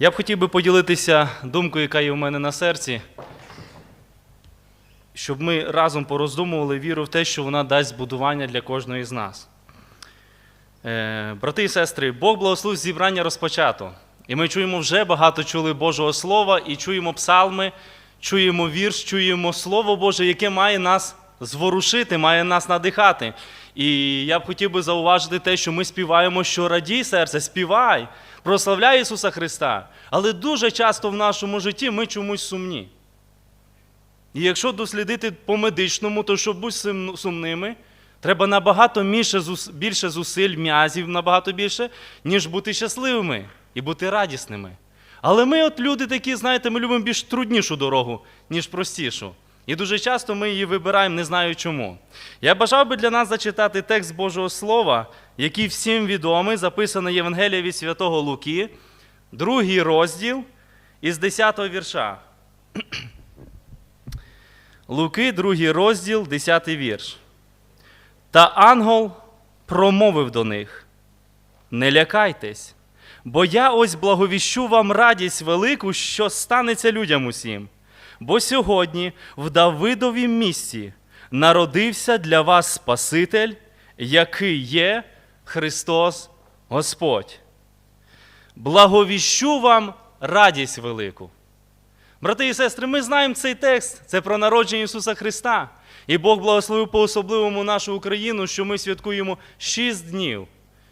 Я б хотів би поділитися думкою, яка є у мене на серці, щоб ми разом пороздумували віру в те, що вона дасть збудування для кожної з нас. Е, брати і сестри, Бог благословив зібрання розпочато. І ми чуємо вже багато чули Божого Слова і чуємо псалми, чуємо вірш, чуємо Слово Боже, яке має нас зворушити, має нас надихати. І я б хотів би зауважити те, що ми співаємо, що радій серце, співай, прославляй Ісуса Христа. Але дуже часто в нашому житті ми чомусь сумні. І якщо дослідити по медичному, то щоб бути сумними, треба набагато більше зусиль, м'язів набагато більше, ніж бути щасливими і бути радісними. Але ми, от люди такі, знаєте, ми любимо більш труднішу дорогу, ніж простішу. І дуже часто ми її вибираємо, не знаю чому. Я бажав би для нас зачитати текст Божого Слова, який всім відомий, записаний Євангелія від Святого Луки, другий розділ із 10 вірша. Луки, другий розділ, 10 вірш. Та ангел промовив до них: Не лякайтесь, бо я ось благовіщу вам радість велику, що станеться людям усім. Бо сьогодні в Давидовім місті народився для вас Спаситель, який є Христос Господь. Благовіщу вам радість велику. Брати і сестри, ми знаємо цей текст. Це про народження Ісуса Христа. І Бог благословив по-особливому нашу Україну, що ми святкуємо шість днів.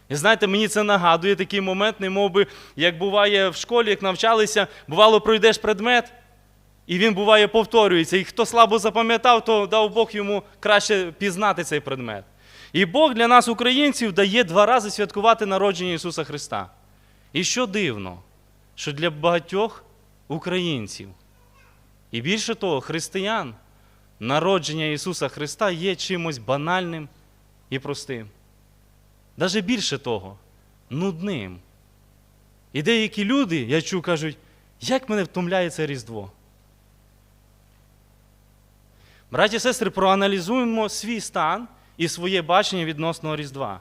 І знаєте, мені це нагадує такий момент, не би, як буває в школі, як навчалися, бувало, пройдеш предмет, і він буває повторюється. І хто слабо запам'ятав, то дав Бог йому краще пізнати цей предмет. І Бог для нас, українців, дає два рази святкувати народження Ісуса Христа. І що дивно, що для багатьох українців, і більше того, християн, народження Ісуса Христа є чимось банальним і простим. Даже більше того, нудним. І деякі люди, я чую, кажуть, як мене втомляє це Різдво. Браті і сестри, проаналізуємо свій стан і своє бачення відносно Різдва.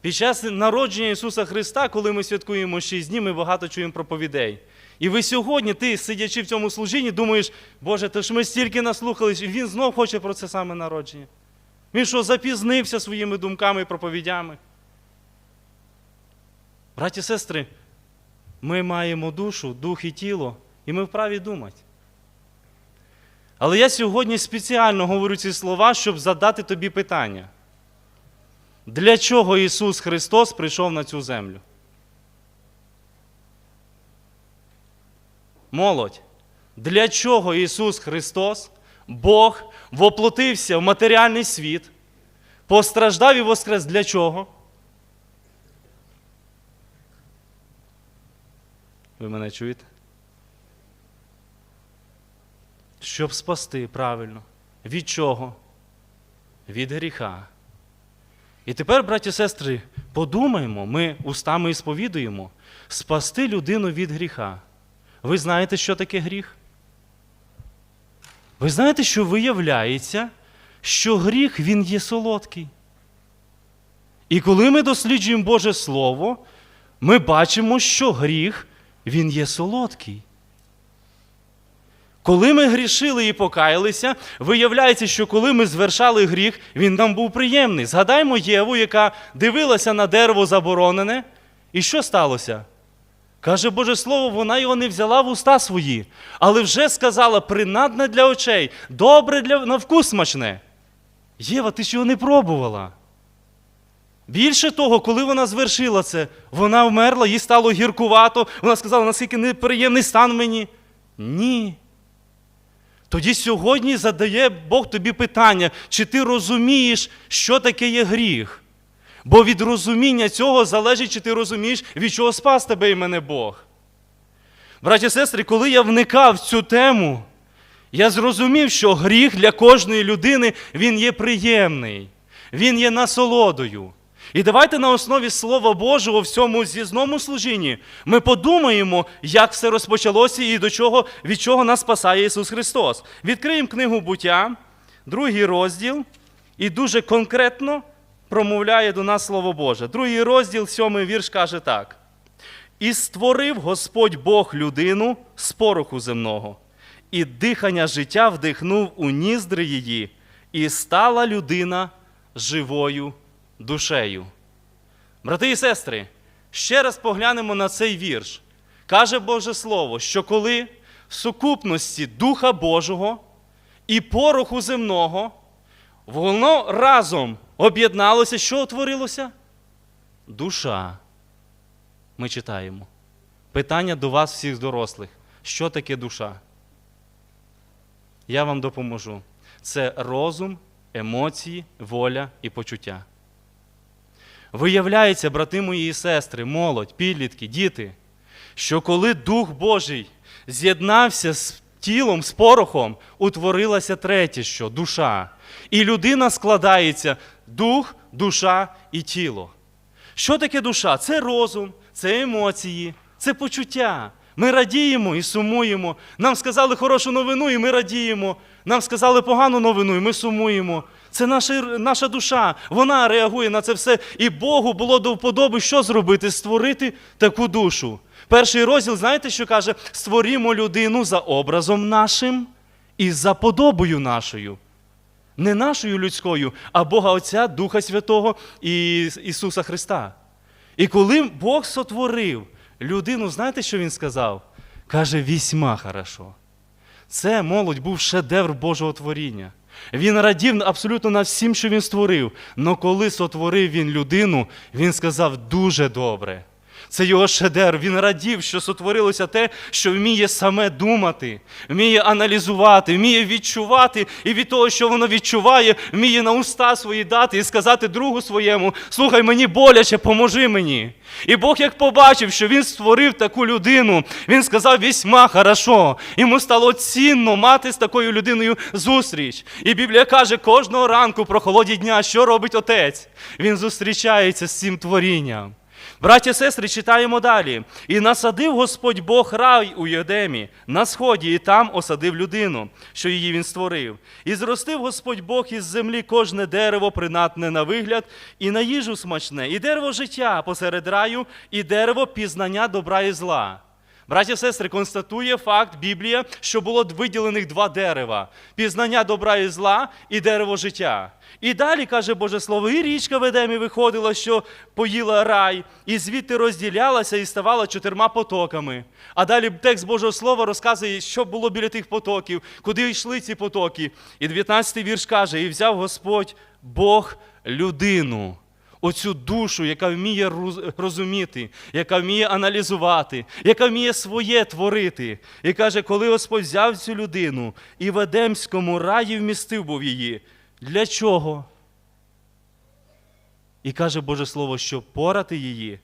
Під час народження Ісуса Христа, коли ми святкуємо шість днів, ми багато чуємо проповідей. І ви сьогодні, ти, сидячи в цьому служінні, думаєш, Боже, то ж ми стільки наслухались, і він знов хоче про це саме народження. Він що, запізнився своїми думками і проповідями? Браті і сестри, ми маємо душу, дух і тіло, і ми вправі думати. Але я сьогодні спеціально говорю ці слова, щоб задати тобі питання. Для чого Ісус Христос прийшов на цю землю? Молодь. Для чого Ісус Христос, Бог, воплотився в матеріальний світ, постраждав і воскрес для чого? Ви мене чуєте? Щоб спасти правильно. Від чого? Від гріха. І тепер, браті і сестри, подумаємо, ми устами і сповідуємо, спасти людину від гріха. Ви знаєте, що таке гріх? Ви знаєте, що виявляється, що гріх він є солодкий. І коли ми досліджуємо Боже Слово, ми бачимо, що гріх він є солодкий. Коли ми грішили і покаялися, виявляється, що коли ми звершали гріх, він нам був приємний. Згадаймо Єву, яка дивилася на дерево заборонене, і що сталося? Каже Боже Слово, вона його не взяла в уста свої, але вже сказала принадне для очей, добре для на вкус смачне. Єва, ти ж його не пробувала. Більше того, коли вона звершила це, вона вмерла, їй стало гіркувато. Вона сказала, наскільки неприємний стан мені. Ні. Тоді сьогодні задає Бог тобі питання, чи ти розумієш, що таке є гріх? Бо від розуміння цього залежить, чи ти розумієш, від чого спас тебе і мене Бог. Браті і сестри, коли я вникав в цю тему, я зрозумів, що гріх для кожної людини він є приємний, він є насолодою. І давайте на основі Слова Божого в цьому з'їзному служінні ми подумаємо, як все розпочалося і до чого, від чого нас спасає Ісус Христос. Відкриємо книгу буття, другий розділ, і дуже конкретно промовляє до нас Слово Боже. Другий розділ, сьомий вірш каже так. І створив Господь Бог людину з пороху земного, і дихання життя вдихнув у ніздри її, і стала людина живою душею. Брати і сестри, ще раз поглянемо на цей вірш. Каже Боже Слово, що коли в сукупності Духа Божого і пороху земного, воно разом об'єдналося, що утворилося? Душа. Ми читаємо. Питання до вас, всіх дорослих. Що таке душа? Я вам допоможу. Це розум, емоції, воля і почуття. Виявляється, брати мої і сестри, молодь, підлітки, діти, що коли Дух Божий з'єднався з тілом, з порохом, утворилася третє, що душа. І людина складається дух, душа і тіло. Що таке душа? Це розум, це емоції, це почуття. Ми радіємо і сумуємо. Нам сказали хорошу новину, і ми радіємо. Нам сказали погану новину, і ми сумуємо. Це наша, наша душа. Вона реагує на це все. І Богу було до вподоби що зробити? Створити таку душу. Перший розділ, знаєте, що каже? Створімо людину за образом нашим і за подобою нашою. Не нашою людською, а Бога Отця, Духа Святого і Ісуса Христа. І коли Бог сотворив людину, знаєте, що Він сказав? Каже, вісьма хорошо. Це молодь був шедевр Божого творіння. Він радів абсолютно над всім, що він створив. Но коли сотворив він людину, він сказав дуже добре. Це його шедевр. Він радів, що сотворилося те, що вміє саме думати, вміє аналізувати, вміє відчувати, і від того, що воно відчуває, вміє на уста свої дати і сказати другу своєму: слухай, мені боляче, поможи мені. І Бог, як побачив, що він створив таку людину, він сказав вісьма хорошо. Йому стало цінно мати з такою людиною зустріч. І Біблія каже, кожного ранку про холоді дня, що робить отець? Він зустрічається з цим творінням. Браті сестри, читаємо далі. І насадив Господь Бог рай у Єдемі на сході, і там осадив людину, що її він створив. І зростив Господь Бог із землі кожне дерево, принатне на вигляд, і на їжу смачне, і дерево життя посеред раю, і дерево пізнання добра і зла. Браті сестри, констатує факт Біблія, що було виділених два дерева: пізнання добра і зла і дерево життя. І далі каже Боже Слово, і річка в Едемі виходила, що поїла рай, і звідти розділялася і ставала чотирма потоками. А далі текст Божого Слова розказує, що було біля тих потоків, куди йшли ці потоки. І 19-й вірш каже: І взяв Господь Бог людину. Оцю душу, яка вміє розуміти, яка вміє аналізувати, яка вміє своє творити. І каже, коли Господь взяв цю людину і в Едемському раї вмістив був її. Для чого? І каже Боже Слово, щоб порати її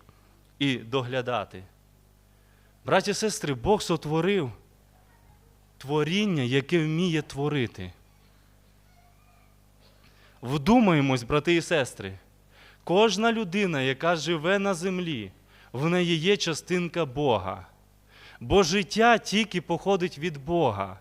і доглядати. Браті і сестри, Бог сотворив творіння, яке вміє творити. Вдумаємось, брати і сестри. Кожна людина, яка живе на землі, в неї є частинка Бога. Бо життя тільки походить від Бога.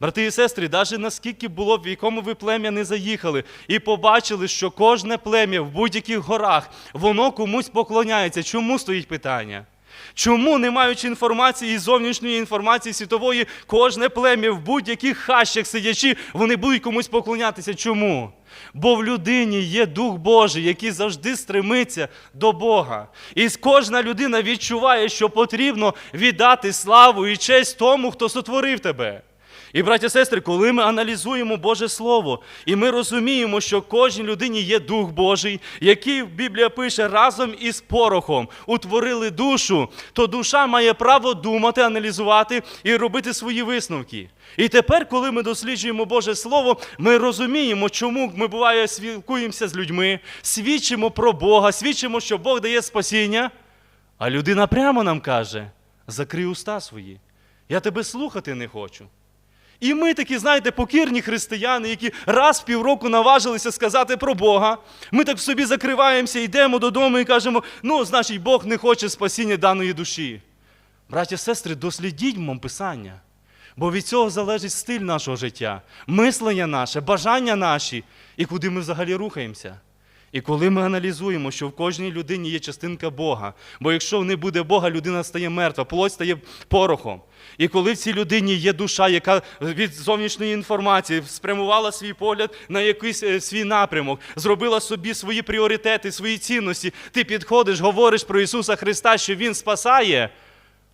Брати і сестри, навіть наскільки було, в якому ви плем'я не заїхали, і побачили, що кожне плем'я в будь-яких горах, воно комусь поклоняється. Чому стоїть питання? Чому, не маючи інформації і зовнішньої інформації світової, кожне плем'я в будь-яких хащах сидячи, вони будуть комусь поклонятися? Чому? Бо в людині є Дух Божий, який завжди стремиться до Бога. І кожна людина відчуває, що потрібно віддати славу і честь тому, хто сотворив тебе. І, браті і сестри, коли ми аналізуємо Боже Слово, і ми розуміємо, що кожній людині є Дух Божий, який Біблія пише разом із порохом утворили душу, то душа має право думати, аналізувати і робити свої висновки. І тепер, коли ми досліджуємо Боже Слово, ми розуміємо, чому ми буває спілкуємося з людьми, свідчимо про Бога, свідчимо, що Бог дає спасіння. А людина прямо нам каже: закрий уста свої. Я тебе слухати не хочу. І ми такі, знаєте, покірні християни, які раз в півроку наважилися сказати про Бога. Ми так собі закриваємося, йдемо додому і кажемо: ну, значить, Бог не хоче спасіння даної душі. Браті сестри, дослідіть Писання. Бо від цього залежить стиль нашого життя, мислення наше, бажання наші і куди ми взагалі рухаємося. І коли ми аналізуємо, що в кожній людині є частинка Бога, бо якщо не буде Бога, людина стає мертва, плоть стає порохом. І коли в цій людині є душа, яка від зовнішньої інформації спрямувала свій погляд на якийсь е, свій напрямок, зробила собі свої пріоритети, свої цінності, ти підходиш, говориш про Ісуса Христа, що Він спасає,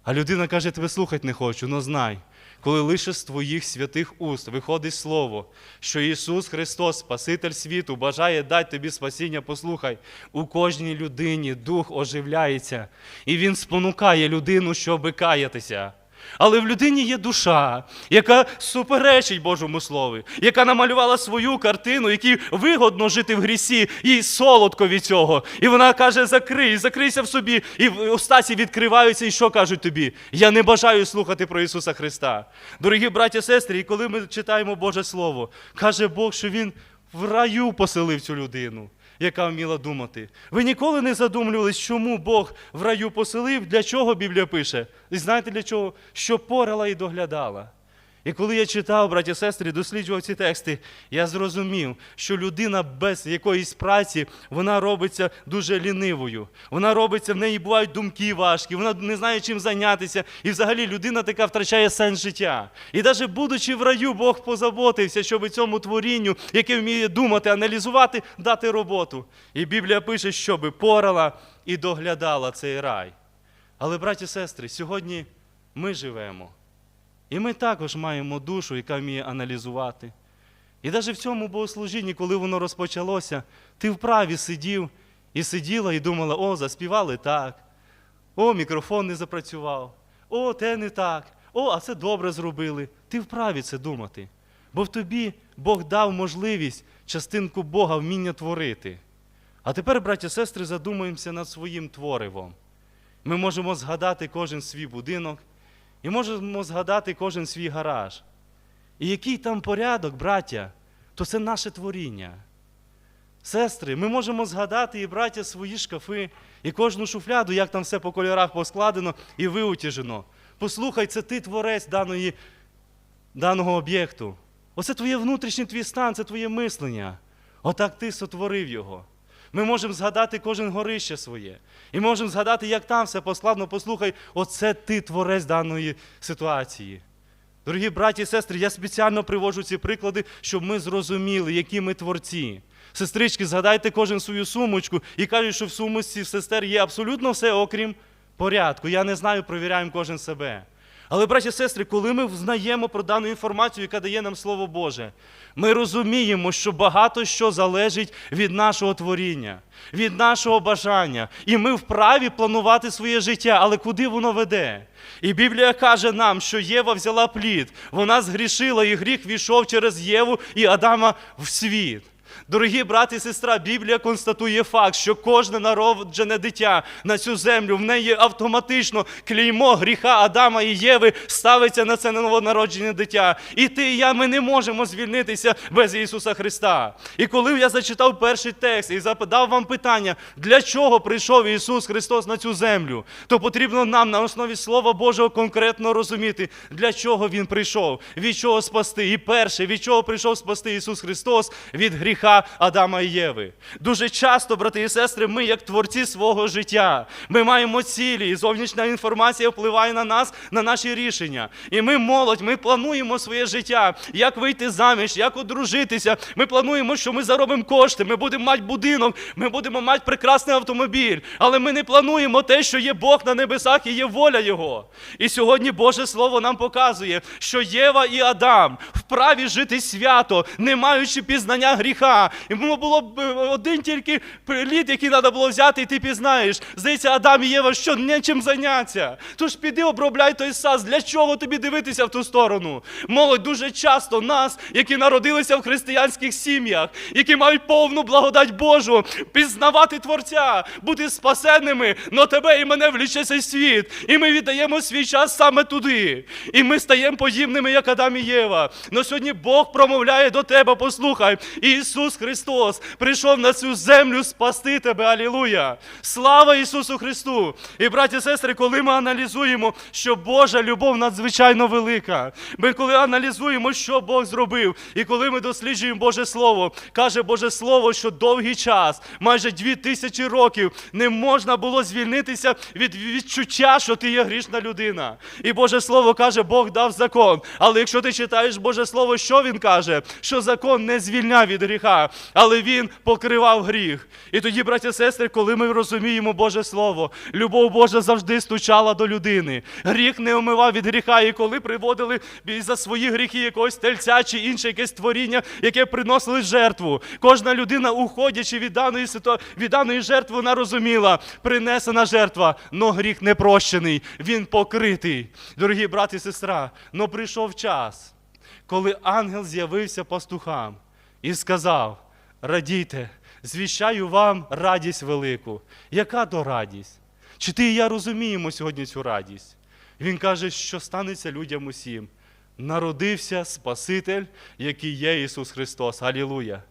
а людина каже, тебе слухати не хочу, ну знай. Коли лише з твоїх святих уст виходить слово, що Ісус Христос, Спаситель світу, бажає дати тобі спасіння, послухай, у кожній людині дух оживляється, і Він спонукає людину, щоб каятися. Але в людині є душа, яка суперечить Божому Слові, яка намалювала свою картину, якій вигодно жити в грісі, їй солодко від цього. І вона каже: закрий, закрийся в собі. І устаці відкриваються, і що кажуть тобі? Я не бажаю слухати про Ісуса Христа. Дорогі браті і сестри, і коли ми читаємо Боже Слово, каже Бог, що Він в раю поселив цю людину яка вміла думати. Ви ніколи не задумлювались, чому Бог в раю поселив, для чого Біблія пише? І знаєте для чого? Що порала і доглядала. І коли я читав, браті і сестри, досліджував ці тексти, я зрозумів, що людина без якоїсь праці вона робиться дуже лінивою. Вона робиться, в неї бувають думки важкі, вона не знає, чим зайнятися. І взагалі людина така втрачає сенс життя. І навіть будучи в раю, Бог позаботився, щоб цьому творінню, яке вміє думати, аналізувати, дати роботу. І Біблія пише, щоб порала і доглядала цей рай. Але, браті і сестри, сьогодні ми живемо. І ми також маємо душу, яка вміє аналізувати. І навіть в цьому богослужінні, коли воно розпочалося, ти вправі сидів і сиділа і думала, о, заспівали так, о, мікрофон не запрацював, о, те не так, о, а це добре зробили. Ти вправі це думати. Бо в тобі Бог дав можливість частинку Бога вміння творити. А тепер, браті і сестри, задумаємося над своїм творивом. Ми можемо згадати кожен свій будинок. І можемо згадати кожен свій гараж. І який там порядок, браття, то це наше творіння. Сестри, ми можемо згадати і браття свої шкафи, і кожну шуфляду, як там все по кольорах поскладено і виутяжено. Послухай, це ти творець даної, даного об'єкту. Оце твоє внутрішній твій стан, це твоє мислення. Отак ти сотворив його. Ми можемо згадати кожен горище своє. І можемо згадати, як там все поскладно. Послухай, оце ти творець даної ситуації. Дорогі браті і сестри, я спеціально привожу ці приклади, щоб ми зрозуміли, які ми творці. Сестрички, згадайте кожен свою сумочку і кажуть, що в сумочці сестер є абсолютно все, окрім порядку. Я не знаю, провіряємо кожен себе. Але, браті і сестри, коли ми взнаємо про дану інформацію, яка дає нам Слово Боже, ми розуміємо, що багато що залежить від нашого творіння, від нашого бажання. І ми вправі планувати своє життя, але куди воно веде? І Біблія каже нам, що Єва взяла плід, вона згрішила, і гріх війшов через Єву і Адама в світ. Дорогі брати і сестра, Біблія констатує факт, що кожне народжене дитя на цю землю в неї автоматично клеймо гріха Адама і Єви ставиться на це новонароджене дитя. І ти, і я, ми не можемо звільнитися без Ісуса Христа. І коли я зачитав перший текст і задав вам питання, для чого прийшов Ісус Христос на цю землю, то потрібно нам на основі Слова Божого конкретно розуміти, для чого Він прийшов, від чого спасти. І перше, від чого прийшов спасти Ісус Христос від Адама і Єви. Дуже часто, брати і сестри, ми, як творці свого життя, ми маємо цілі, і зовнішня інформація впливає на нас, на наші рішення. І ми молодь, ми плануємо своє життя, як вийти заміж, як одружитися. Ми плануємо, що ми заробимо кошти, ми будемо мати будинок, ми будемо мати прекрасний автомобіль. Але ми не плануємо те, що є Бог на небесах і є воля Його. І сьогодні Боже Слово нам показує, що Єва і Адам вправі жити свято, не маючи пізнання гріха. Йому було б е, один тільки лід, який треба було взяти, і ти пізнаєш. Здається, Адам і Єва, що нечим зайнятися. Тож піди обробляй той сас. Для чого тобі дивитися в ту сторону? Молодь дуже часто нас, які народилися в християнських сім'ях, які мають повну благодать Божу, пізнавати Творця, бути спасенними, но тебе і мене вліче світ. І ми віддаємо свій час саме туди. І ми стаємо подібними, як Адам і Єва. Но сьогодні Бог промовляє до тебе, послухай, Ісус Христос прийшов на цю землю спасти тебе. Алілуя! Слава Ісусу Христу! І, браті і сестри, коли ми аналізуємо, що Божа любов надзвичайно велика, ми коли аналізуємо, що Бог зробив, і коли ми досліджуємо Боже Слово, каже Боже Слово, що довгий час, майже дві тисячі років, не можна було звільнитися від відчуття, що ти є грішна людина. І Боже Слово каже, Бог дав закон. Але якщо ти читаєш Боже Слово, що він каже? Що закон не звільняв від гріха, але він покривав гріх. І тоді, браті і сестри, коли ми розуміємо Боже Слово, любов Божа завжди стучала до людини. Гріх не омивав від гріха, і коли приводили за свої гріхи якогось тельця чи інше якесь творіння, яке приносили жертву. Кожна людина, уходячи від даної ситу... від даної жертви, вона розуміла, принесена жертва, но гріх не прощений, він покритий. Дорогі брати і сестра, но прийшов час, коли ангел з'явився пастухам і сказав: радійте, звіщаю вам радість велику. Яка то радість? Чи ти і я розуміємо сьогодні цю радість? Він каже, що станеться людям усім. Народився Спаситель, який є Ісус Христос. Алілуя!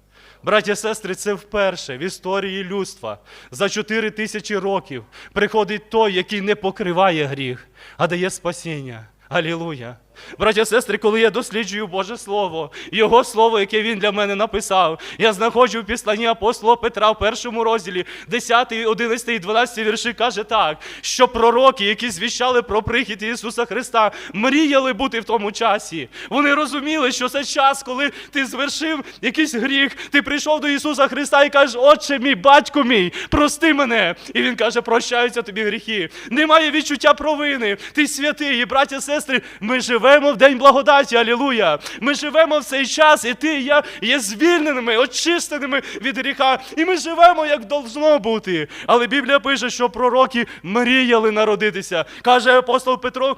Браті і сестри, це вперше в історії людства за 4 тисячі років приходить той, який не покриває гріх, а дає спасіння. Алілуя! Браті і сестри, коли я досліджую Боже Слово, Його Слово, яке Він для мене написав, я знаходжу в післанні апостола Петра в першому розділі, 10, 11 і 12 вірші, каже так, що пророки, які звіщали про прихід Ісуса Христа, мріяли бути в тому часі. Вони розуміли, що це час, коли ти звершив якийсь гріх, ти прийшов до Ісуса Христа і кажеш, Отче мій, батько мій, прости мене. І Він каже, прощаються тобі гріхи. Немає відчуття провини. Ти святий, і браті і сестри, ми живемо в день благодаті, алілуя. Ми живемо в цей час, і ти і я є звільненими, очистеними від гріха. І ми живемо, як должно бути. Але Біблія пише, що пророки мріяли народитися. Каже апостол Петро.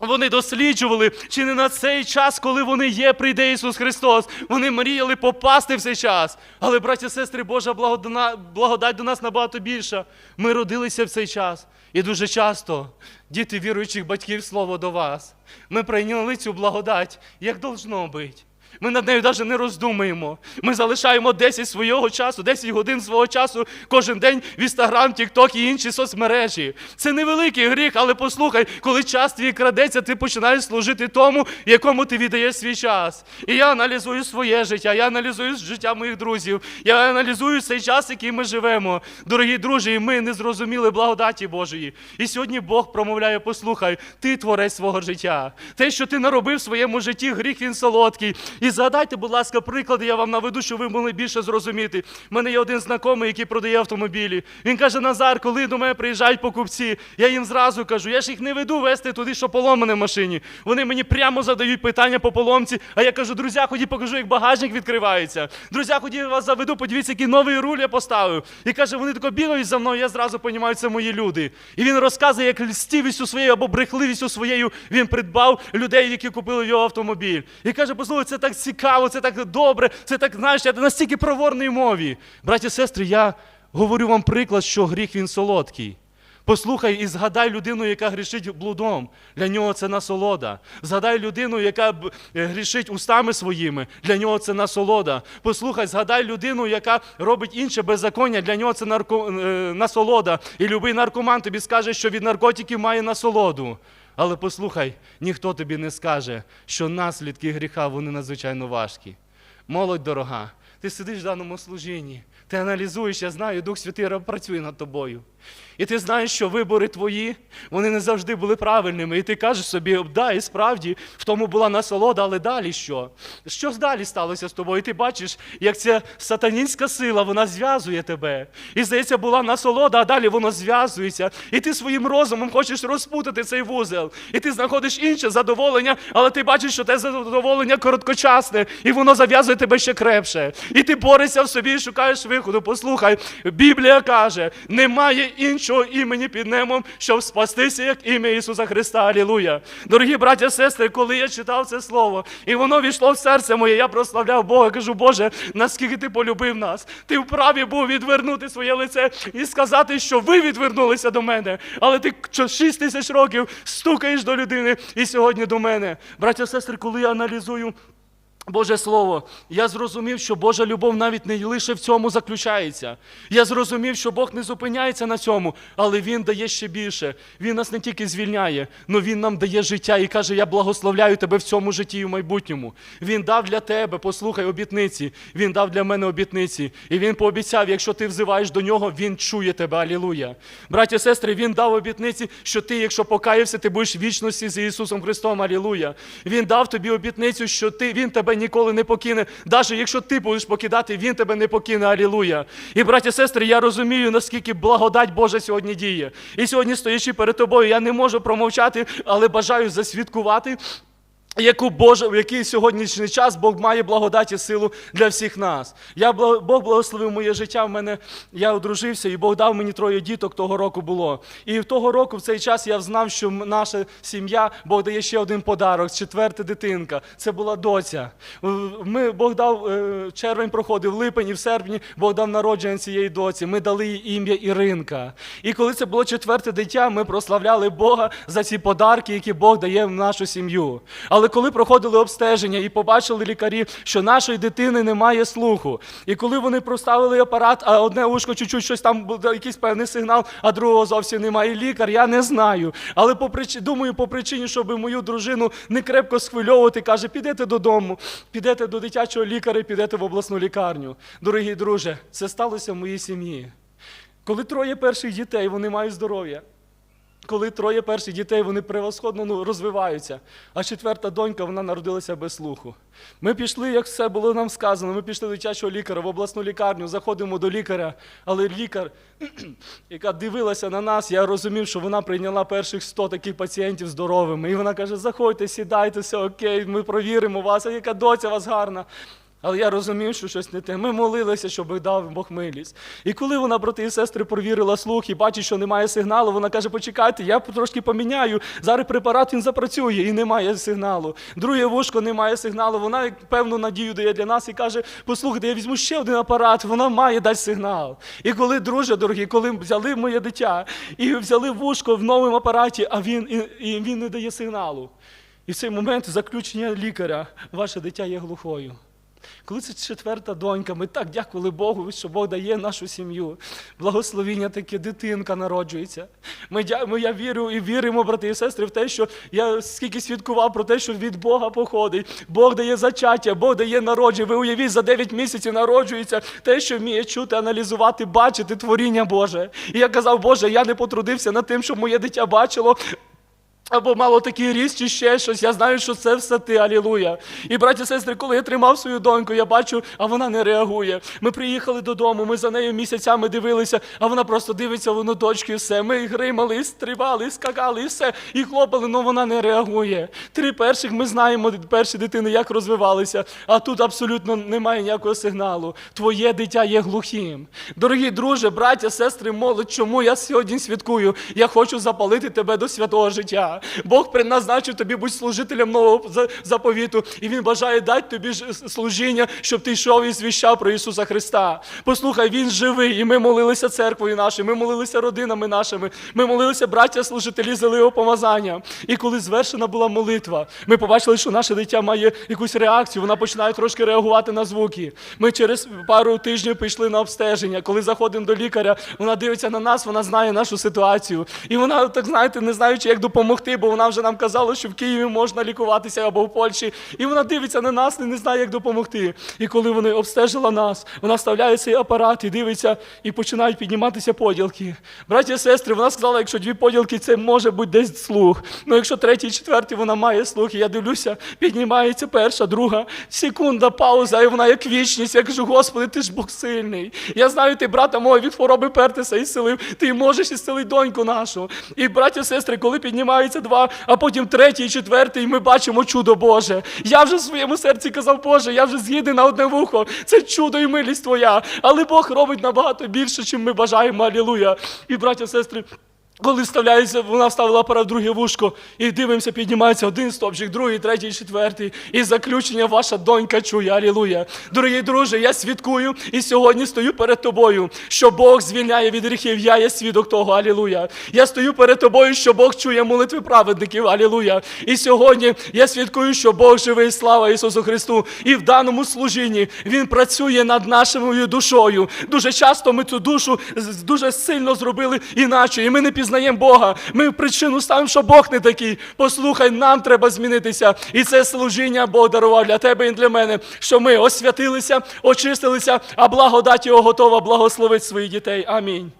Вони досліджували, чи не на цей час, коли вони є, прийде Ісус Христос. Вони мріяли попасти в цей час. Але, браті сестри, Божа благодать до нас набагато більша. Ми родилися в цей час. І дуже часто діти віруючих батьків слово до вас. Ми прийняли цю благодать, як должно бути. Ми над нею навіть не роздумуємо. Ми залишаємо 10 свого часу, 10 годин свого часу кожен день в Інстаграм, Тікток і інші соцмережі. Це невеликий гріх, але послухай, коли час твій крадеться, ти починаєш служити тому, якому ти віддаєш свій час. І я аналізую своє життя, я аналізую життя моїх друзів, я аналізую цей час, який ми живемо. Дорогі друзі, ми не зрозуміли благодаті Божої. І сьогодні Бог промовляє: послухай, ти творець свого життя. Те, що ти наробив в своєму житті, гріх він солодкий. І згадайте, будь ласка, приклади, я вам наведу, щоб ви могли більше зрозуміти. У мене є один знайомий, який продає автомобілі. Він каже: Назар, коли до мене приїжджають покупці, я їм зразу кажу, я ж їх не веду вести туди, що поломане в машині. Вони мені прямо задають питання по поломці. А я кажу, друзі, ході покажу, як багажник відкривається. Друзі, ході вас заведу, подивіться, який новий руль я поставив. І каже, вони тако бігають за мною, я зразу розумію, це мої люди. І він розказує, як льстівістю своєю або брехливістю своєю він придбав людей, які купили його автомобіль. І каже, послухай, це так цікаво, це так добре, це так, знаєш, я настільки проворній мові. Браті і сестри, я говорю вам приклад, що гріх він солодкий. Послухай і згадай людину, яка грішить блудом. Для нього це насолода. Згадай людину, яка е, грішить устами своїми. Для нього це насолода. Послухай, згадай людину, яка робить інше беззаконня. Для нього це нарко... е, насолода. І любий наркоман тобі скаже, що від наркотиків має насолоду. Але послухай, ніхто тобі не скаже, що наслідки гріха вони надзвичайно важкі. Молодь дорога, ти сидиш в даному служінні, ти аналізуєш, я знаю, Дух Святий працює над тобою. І ти знаєш, що вибори твої, вони не завжди були правильними. І ти кажеш собі, да, і справді, в тому була насолода, але далі що? Що далі сталося з тобою? І ти бачиш, як ця сатанінська сила, вона зв'язує тебе. І здається, була насолода, а далі воно зв'язується. І ти своїм розумом хочеш розпутати цей вузел. І ти знаходиш інше задоволення, але ти бачиш, що те задоволення короткочасне, і воно зав'язує тебе ще крепше. І ти борешся в собі і шукаєш виходу. Послухай, Біблія каже, немає іншого імені під небом, щоб спастися, як ім'я Ісуса Христа. Алілуя. Дорогі браття і сестри, коли я читав це слово, і воно війшло в серце моє, я прославляв Бога. Кажу, Боже, наскільки ти полюбив нас. Ти вправі був відвернути своє лице і сказати, що ви відвернулися до мене. Але ти 6 тисяч років стукаєш до людини і сьогодні до мене. Браття і сестри, коли я аналізую Боже Слово, я зрозумів, що Божа любов навіть не лише в цьому заключається. Я зрозумів, що Бог не зупиняється на цьому, але Він дає ще більше. Він нас не тільки звільняє, але Він нам дає життя і каже: Я благословляю тебе в цьому житті і в майбутньому. Він дав для тебе, послухай, обітниці. Він дав для мене обітниці. І він пообіцяв, якщо ти взиваєш до нього, він чує тебе. Алілуя. Браті і сестри, він дав обітниці, що ти, якщо покаявся, ти будеш в вічності з Ісусом Христом. Алілуя. Він дав тобі обітницю, що ти, він тебе ніколи не покине. Навіть якщо ти будеш покидати, він тебе не покине. Алілуя. І, браті сестри, я розумію, наскільки благодать Божа сьогодні діє. І сьогодні, стоячи перед тобою, я не можу промовчати, але бажаю засвідкувати. Яку Боже, в який сьогоднішній час Бог має благодать і силу для всіх нас. Я Бог благословив моє життя. В мене я одружився, і Бог дав мені троє діток того року було. І в того року, в цей час, я знав, що наша сім'я Бог дає ще один подарок, четверта дитинка. Це була доця. Ми Бог дав е, червень проходив, липень і в серпні Бог дав народження цієї доці. Ми дали їй ім'я Іринка. І коли це було четверте дитя, ми прославляли Бога за ці подарки, які Бог дає в нашу сім'ю. Але коли проходили обстеження і побачили лікарі, що нашої дитини немає слуху, і коли вони проставили апарат, а одне ушко чуть-чуть щось там буде якийсь певний сигнал, а другого зовсім немає. Лікар, я не знаю. Але по прич... думаю, по причині, щоб мою дружину не крепко схвильовувати, каже, підете додому, підете до дитячого лікаря, підете в обласну лікарню. Дорогі друже, це сталося в моїй сім'ї. Коли троє перших дітей, вони мають здоров'я. Коли троє перших дітей, вони превосходно ну, розвиваються. А четверта донька, вона народилася без слуху. Ми пішли, як все було нам сказано, ми пішли до дитячого лікаря в обласну лікарню, заходимо до лікаря, але лікар, яка дивилася на нас, я розумів, що вона прийняла перших 100 таких пацієнтів здоровими. І вона каже: заходьте, сідайте, все окей, ми провіримо вас, а яка доця у вас гарна. Але я розумів, що щось не те. Ми молилися, щоб дав Бог милість. І коли вона, брати і сестри, провірила слух і бачить, що немає сигналу, вона каже: почекайте, я трошки поміняю. Зараз препарат він запрацює і немає сигналу. Друге вушко немає сигналу. Вона певну надію дає для нас і каже: послухайте, я візьму ще один апарат, вона має дати сигнал. І коли, друже, дорогі, коли взяли моє дитя і взяли вушко в новому апараті, а він, і, і він не дає сигналу. І в цей момент заключення лікаря, ваше дитя є глухою. Коли це четверта донька, ми так дякували Богу, що Бог дає нашу сім'ю. Благословіння таке, дитинка народжується. Ми, ми я вірю і віримо, брати і сестри, в те, що я скільки свідкував про те, що від Бога походить. Бог дає зачаття, Бог дає народження. Ви уявіть, за 9 місяців народжується те, що вміє чути, аналізувати, бачити творіння Боже. І я казав, Боже, я не потрудився над тим, щоб моє дитя бачило. Або мало такий ріст, чи ще щось. Я знаю, що це все ти, алілуя. І браті сестри, коли я тримав свою доньку, я бачу, а вона не реагує. Ми приїхали додому, ми за нею місяцями дивилися, а вона просто дивиться воно дочки, все. Ми гримали, і стрибали, скакали, і все, і хлопали, але вона не реагує. Три перших ми знаємо, перші дитини, як розвивалися, а тут абсолютно немає ніякого сигналу. Твоє дитя є глухим. Дорогі друже, браття, сестри, молодь, чому я сьогодні святкую? Я хочу запалити тебе до святого життя. Бог призначив тобі бути служителем нового заповіту, і Він бажає дати тобі служіння, щоб ти йшов і звіщав про Ісуса Христа. Послухай, Він живий, і ми молилися церквою нашою, ми молилися родинами нашими, ми молилися браття служителі за його помазання. І коли звершена була молитва, ми побачили, що наше дитя має якусь реакцію, вона починає трошки реагувати на звуки. Ми через пару тижнів пішли на обстеження. Коли заходимо до лікаря, вона дивиться на нас, вона знає нашу ситуацію. І вона, так знаєте, не знаючи, як допомогти, бо вона вже нам казала, що в Києві можна лікуватися або в Польщі. І вона дивиться на нас і не знає, як допомогти. І коли вони обстежила нас, вона вставляє цей апарат і дивиться, і починають підніматися поділки. Браті і сестри, вона сказала, якщо дві поділки, це може бути десь слух. Ну якщо третій, четвертий, вона має слух. І я дивлюся, піднімається перша, друга, секунда, пауза, і вона як вічність. Я кажу, Господи, ти ж Бог сильний. Я знаю, ти брата мого від хвороби пертися і силив. Ти можеш ісцелити доньку нашу. І браті і сестри, коли піднімається два, а потім третій, четвертий, і ми бачимо чудо Боже. Я вже в своєму серці казав, Боже, я вже з'їде на одне вухо. Це чудо і милість твоя. Але Бог робить набагато більше, чим ми бажаємо. Алілуя. І браття, сестри. Коли вставляється, вона вставила апарат в друге вушко, і дивимося, піднімається один стопчик, другий, третій, четвертий. І заключення ваша донька чує. Алілуя. Дорогі друже, я свідкую і сьогодні стою перед тобою, що Бог звільняє від гріхів. Я є свідок того. Алілуя. Я стою перед тобою, що Бог чує молитви праведників. Алілуя. І сьогодні я свідкую, що Бог живий, слава Ісусу Христу. І в даному служінні Він працює над нашою душою. Дуже часто ми цю душу дуже сильно зробили іначе, і ми не пізнаємо Бога. Ми в причину ставимо, що Бог не такий. Послухай, нам треба змінитися. І це служіння Бог дарував для тебе і для мене, що ми освятилися, очистилися, а благодать Його готова благословити своїх дітей. Амінь.